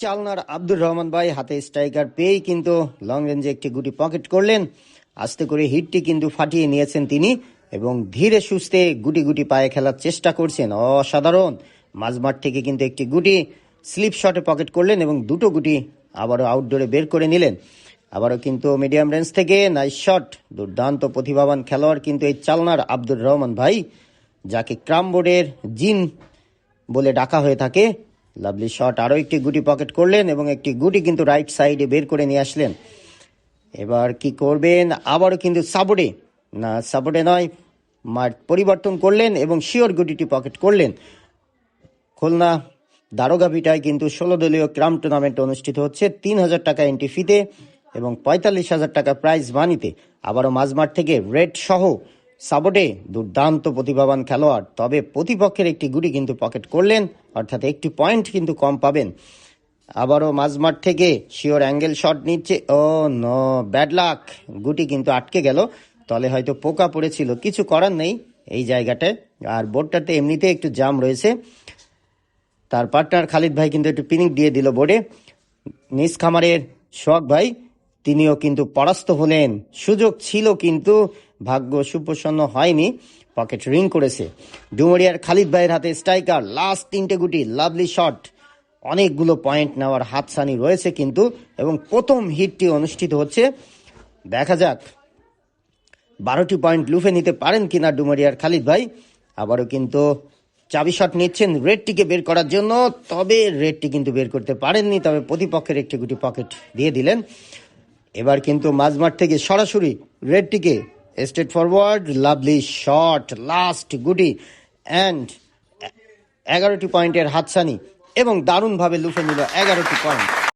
চালনার আব্দুর রহমান ভাই হাতে স্ট্রাইকার পেয়েই কিন্তু লং রেঞ্জে একটি গুটি পকেট করলেন। আস্তে করে হিটটি কিন্তু ফাটিয়ে নিয়েছেন তিনি এবং ধীরে সুস্থে গুটি গুটি পায়ে খেলার চেষ্টা করছেন। অসাধারণ। মাঝমাঠ থেকে কিন্তু একটি গুটি স্লিপ শটে পকেট করলেন এবং দুটো গুটি আবারও আউটডোরে বের করে নিলেন। আবারও কিন্তু মিডিয়াম রেঞ্জ থেকে নাইস শট দুর্দান্ত প্রতিভাবান খেলোয়াড় কিন্তু এই চালনার আব্দুর রহমান ভাই, যাকে ক্রাম বোর্ডের জিন বলে ডাকা হয়ে থাকে। লাভলি শট আরও একটি গুটি পকেট করলেন এবং একটি গুটি কিন্তু রাইট সাইডে বের করে নিয়ে আসলেন। এবার কি করবেন? আবারও কিন্তু সাবোর্ডে না সাবোর্ডে নয়, মাঠ পরিবর্তন করলেন এবং শিওর গুটিটি পকেট করলেন। খুলনা দারোগাভিটায় কিন্তু ষোলো দলীয় ক্রাম টুর্নামেন্ট অনুষ্ঠিত হচ্ছে। তিন হাজার টাকা এন্ট্রি ফিতে এবং পঁয়তাল্লিশ হাজার টাকা প্রাইজ মানিতে আবারও মাঝমাঠ থেকে রেড সহ সাবোটে দুর্দান্ত প্রতিভাবান খেলোয়াড়, তবে প্রতিপক্ষের একটি গুটি কিন্তু পকেট করলেন, অর্থাৎ একটি পয়েন্ট কিন্তু কম পাবেন। আবারও মাঝমাঠ থেকে শিওর অ্যাঙ্গেল শট নিচ্ছে, ও ন, ব্যাড লাক। গুটি কিন্তু আটকে গেল, তলে হয়তো পোকা পড়েছিল, কিছু করার নেই এই জায়গাটায়। আর বোর্ডটাতে এমনিতে একটু জাম রয়েছে। তার পার্টনার খালিদ ভাই কিন্তু একটু পিনিক দিয়ে দিল বোর্ডে। নিজ খামারের সোহাগ ভাই, তিনিও কিন্তু পরাস্ত হলেন। সুযোগ ছিল কিন্তু ভাগ্য সুপ্রসন্ন হয়নি, পকেট রিং করেছে। ডুমরিয়ার খালিদ ভাইয়ের হাতে স্ট্রাইকার, লাস্ট তিনটে গুটি লাভলি শট। অনেকগুলো পয়েন্ট নেওয়ার হাতছানি রয়েছে কিন্তু, এবং প্রথম হিটটি অনুষ্ঠিত হচ্ছে। দেখা যাক, বারোটি পয়েন্ট লুফে নিতে পারেন কিনা ডুমারিয়ার খালিদ ভাই। আবারও কিন্তু চাবি শট নিচ্ছেন রেডটিকে বের করার জন্য, তবে রেডটি কিন্তু বের করতে পারেননি, তবে প্রতিপক্ষের একটি গুটি পকেট দিয়ে দিলেন। এবার কিন্তু মাঝমাঠ থেকে সরাসরি রেডটিকে straight forward lovely shot last goody and এগারোটি পয়েন্টের হাতছানি এবং দারুণভাবে লুফে নিল এগারোটি পয়েন্ট।